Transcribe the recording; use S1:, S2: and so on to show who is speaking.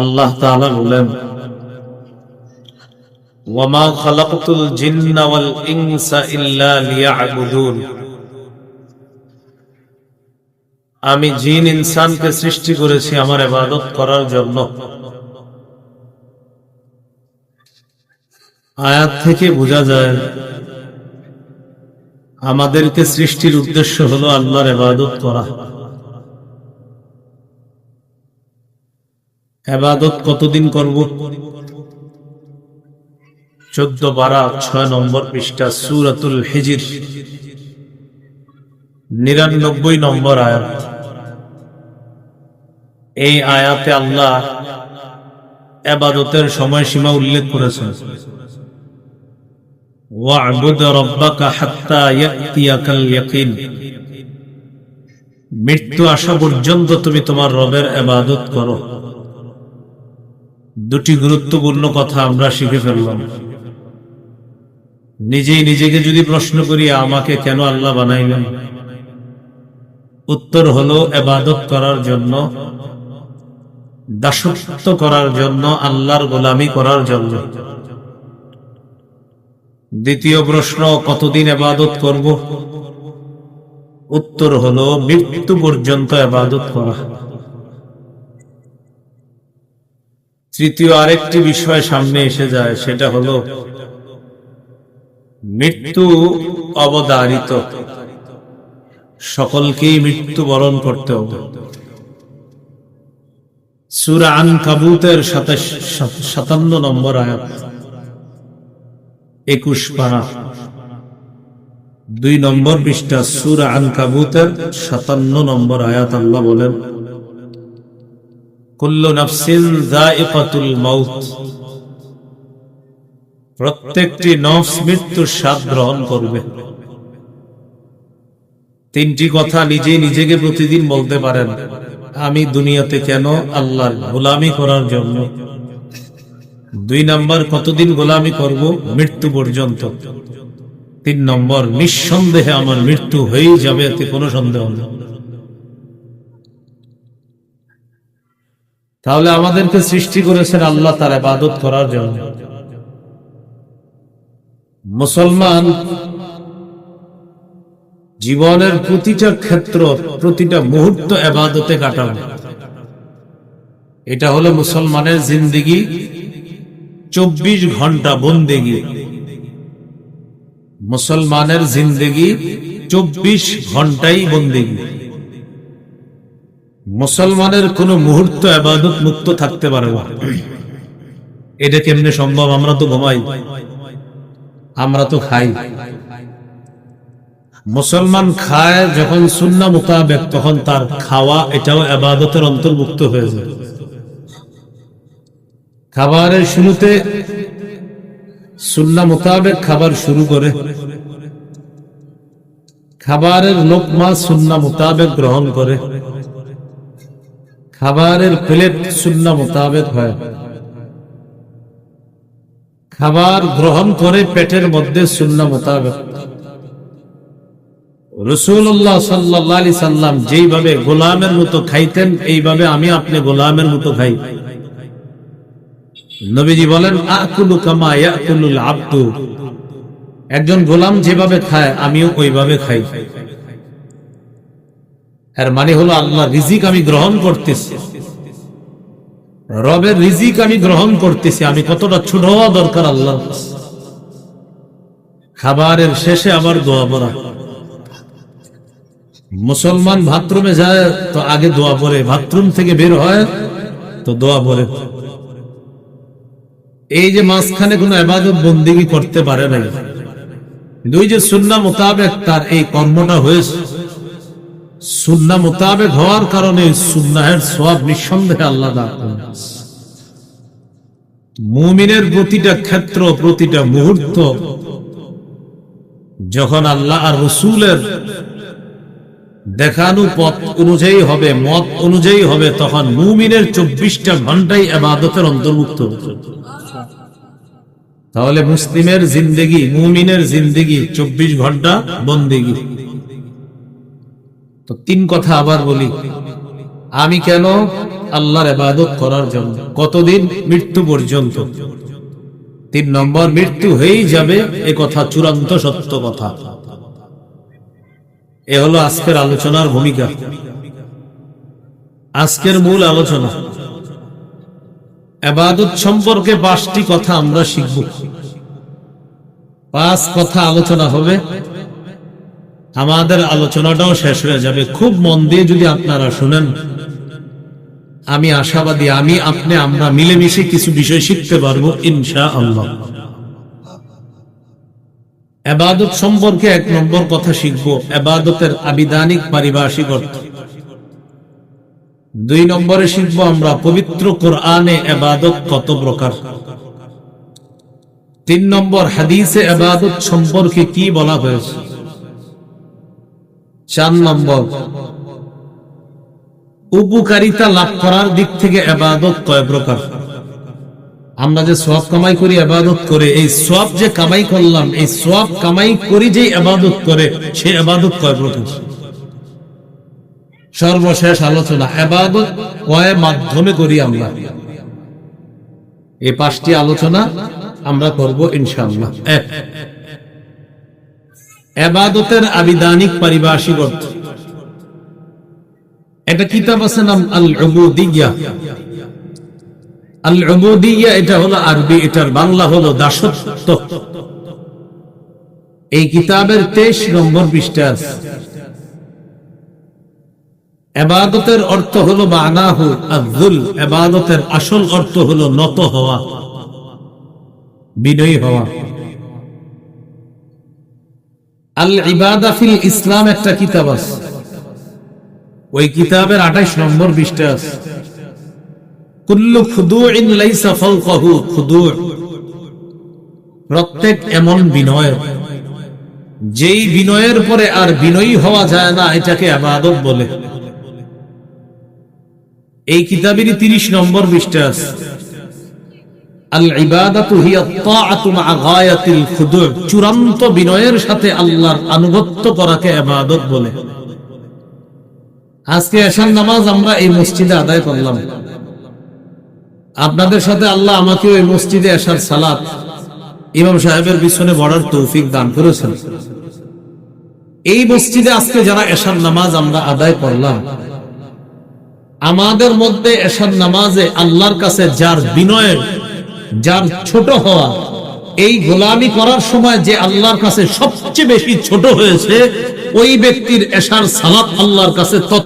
S1: আল্লাহ তাআলা বলেন ওয়ামা খালাকতুল জিন্না ওয়াল ইনসা ইল্লা লিয়াবুদুন। আমি জিন ইনসানকে সৃষ্টি করেছি আমার ইবাদত করার জন্য। আয়াত থেকে বোঝা যায়, আমাদেরকে সৃষ্টির উদ্দেশ্য হলো আল্লাহর ইবাদত করা। এবাদত কতদিন করব? চোদ্দ বারা ছয় নম্বর পৃষ্ঠা, সুরাতুল হিজির। নিরানব্বই নম্বর আয়াত। এই আয়াতে আল্লাহ এবাদতের সময়সীমা উল্লেখ করেছেন। মৃত্যু আসা পর্যন্ত তুমি তোমার রবের এবাদত করো। দুটি গুরুত্বপূর্ণ কথা আমরা শিখে ফেললাম। নিজেই নিজেকে যদি প্রশ্ন করি, আমাকে কেন আল্লাহ বানাইলেন? উত্তর হলো এবাদত করার জন্য, দাসত্ব করার জন্য, আল্লাহর গোলামি করার জন্য। দ্বিতীয় প্রশ্ন, কতদিন এবাদত করব? উত্তর হলো, মৃত্যু পর্যন্ত এবাদত করা। তৃতীয় আরেকটি বিষয় সামনে এসে যায়, সেটা হলো মৃত্যু অবদারিত সকলকেই মৃত্যু বরণ করতে হবে। সুরা আন কাবুতের সাতান্ন নম্বর আয়াত, একুশ পারা। দুই নম্বর পৃষ্ঠা, সুরা আন কাবুতের সাতান্ন নম্বর আয়াত আল্লাহ বলেন প্রত্যেকটি নফস মৃত্যুর স্বাদ গ্রহণ করবে। তিনটি কথা নিজে নিজেকে প্রতিদিন বলতে পারেন, আমি দুনিয়াতে কেন আল্লাহর গোলামি করার জন্য? দুই নম্বর, কতদিন গোলামি করব? মৃত্যু পর্যন্ত। তিন নম্বর, নিঃসন্দেহে আমার মৃত্যু হয়েই যাবে, এতে কোনো সন্দেহ নেই। তাহলে আমাদেরকে সৃষ্টি করেছেন আল্লাহ তার ইবাদত করার জন্য। মুসলমান জীবনের প্রতিটা ক্ষেত্র, প্রতিটা মুহূর্ত এবাদতে কাটাবে। এটা হলো মুসলমানের জিন্দিগি, চব্বিশ ঘণ্টা বন্দেগি। মুসলমানের জিন্দেগি চব্বিশ ঘন্টাই বন্দেগি। মুসলমানের কোন মুহূর্ত আবাদত মুক্ত থাকতে পারে না। এটা কেমনে সম্ভব? আমরা তো ঘুমাই। আমরা তো খাই। মুসলমান খায় যখন সুন্না মোতাবেক, তখন তার খাওয়া এটাও আবাদতের অন্তর্ভুক্ত হয়ে যায়। খাবারের শুরুতে সুন্না মোতাবেক খাবার শুরু করে। খাবারের লোকমা সুন্না মোতাবেক গ্রহণ করে। খাবারের প্লেট সুন্না মোতাবেক হয়। খাবার গ্রহণ করে পেটের মধ্যে সুন্না মোতাবেক। রসুল্লাহ সাল্লি সাল্লাম যেইভাবে গোলামের মতো খাইতেন, এইভাবে আমি আপনি গোলামের মতো খাই। নবীজি বলেন, আকুলু কামা একজন গোলাম যেভাবে খায়, আমিও ওইভাবে খাই। এর মানে হলো আল্লাহ রিজিক আমি গ্রহণ করতেছি। রবের রিজিক আমি গ্রহণ করতেছি, আমি কতটা ছোট হওয়া দরকার আল্লাহ খাবারের শেষে আবার দোয়া পড়া। মুসলমান বাথরুমে যায় তো আগে দোয়া পড়ে, বাথরুম থেকে বের হয় তো দোয়া পড়ে। এই যে মাঝখানে কোনো আবাদত বন্দিগি করতে পারে নাই। দুই যে সুন্না মোতাবেক তার এই কর্মটা হয়েছে। সুন্না মোতাবেক হওয়ার কারণে সুন্নাহের সব নিঃসন্দেহে আল্লাহ মুমিনের প্রতিটা ক্ষেত্র, প্রতিটা মুহূর্ত, যখন আল্লাহ আর রসুলের দেখানো পথ অনুযায়ী হবে, মত অনুযায়ী হবে, তখন মুমিনের চব্বিশটা ঘন্টাই আবাদতের অন্তর্ভুক্ত তাহলে মুসলিমের জিন্দেগি, মুমিনের জিন্দেগি চব্বিশ ঘণ্টা বন্দেগি। তো তিন কথা আবার বলি। আমি কেন আল্লাহর ইবাদত করার জন্য? কতদিন? মৃত্যু পর্যন্ত। তিন নম্বর, মৃত্যু হয়েই যাবে এ কথা চূড়ান্ত সত্য কথা। এ হলো আজকের আলোচনার ভূমিকা। আজকের মূল আলোচনা। এবাদত সম্পর্কে পাঁচটি কথা আমরা শিখব। পাঁচ কথা আলোচনা হবে। আমাদের আলোচনাটাও শেষ হয়ে যাবে। খুব মন দিয়ে যদি আপনারা শুনেন, আমি আশাবাদী, আমি, আপনি, আমরা মিলেমিশে কিছু বিষয় শিখতে পারব ইনশা আল্লাহ এবাদত সম্পর্কে এক নম্বর কথা শিখব, এবাদতের আবিধানিক পারিভাষিক অর্থ। দুই নম্বরে শিখব আমরা, পবিত্র কোরআনে এবাদত কত প্রকার? তিন নম্বর, হাদিসে এবাদত সম্পর্কে কি বলা হয়েছে? চার নম্বর। উপকারিতা লাভ করার দিক থেকে এবাদত কয় প্রকার? আমরা যে সব কামাই করি, আবাদত করে, এই সব যে কামাই করলাম, এই সব কামাই করি যে আবাদত করে, সে আবাদত কয় প্রকার? সর্বশেষ আলোচনা, আবাদত কয় মাধ্যমে করি আমরা? এই পাঁচটি আলোচনা আমরা করব ইনশাআল্লাহ। এক এবাদতের আবিধানিক পারিভাষিক অর্থ একটা কিতাব আছে নাম আল উবুদিয়া আল উবুদিয়া এটা হলো আরবি, এটার বাংলা হলো দাসত্ব। এই কিতাবের তেইশ নম্বর পৃষ্ঠা আছে। এবাদতের অর্থ হলো মানাহু আব্দুল এবাদতের আসল অর্থ হলো নত হওয়া, বিনয়ী হওয়া। আল ইসলাম একটা কিতাব আছে। ওই কিতাবের আঠাইশ নম্বর আছে। কুল্লু খুদুইন লাইসা ফাওকাহু, খুদু। প্রত্যেক এমন বিনয়। যেই বিনয়ের পরে আর বিনয়ী হওয়া যায় না, এটাকে আবাদত বলে। এই কিতাবেরই তিরিশ নম্বর পৃষ্ঠা আছে। চূড়ান্ত বিনয়ের সাথে আল্লাহর আনুগত্য করাকে বলে। আজকে এশার নামাজ আমরা এই মসজিদে আদায় করলাম। আপনাদের সাথে আল্লাহ আমাকে ওই মসজিদে আসার সালাত ইমাম সাহেবের পিছনে বড়ার তৌফিক দান করেছেন। এই মসজিদে আজকে যারা এশার নামাজ আমরা আদায় করলাম, আমাদের মধ্যে এশার নামাজে আল্লাহর কাছে যার বিনয়ের যার ছোট হওয়া, এই গোলামি করার সময় যে আল্লাহর কাছে সবচেয়ে বেশি ছোট হয়েছে, ওই ব্যক্তির এসার সালাত আল্লাহর কাছে তত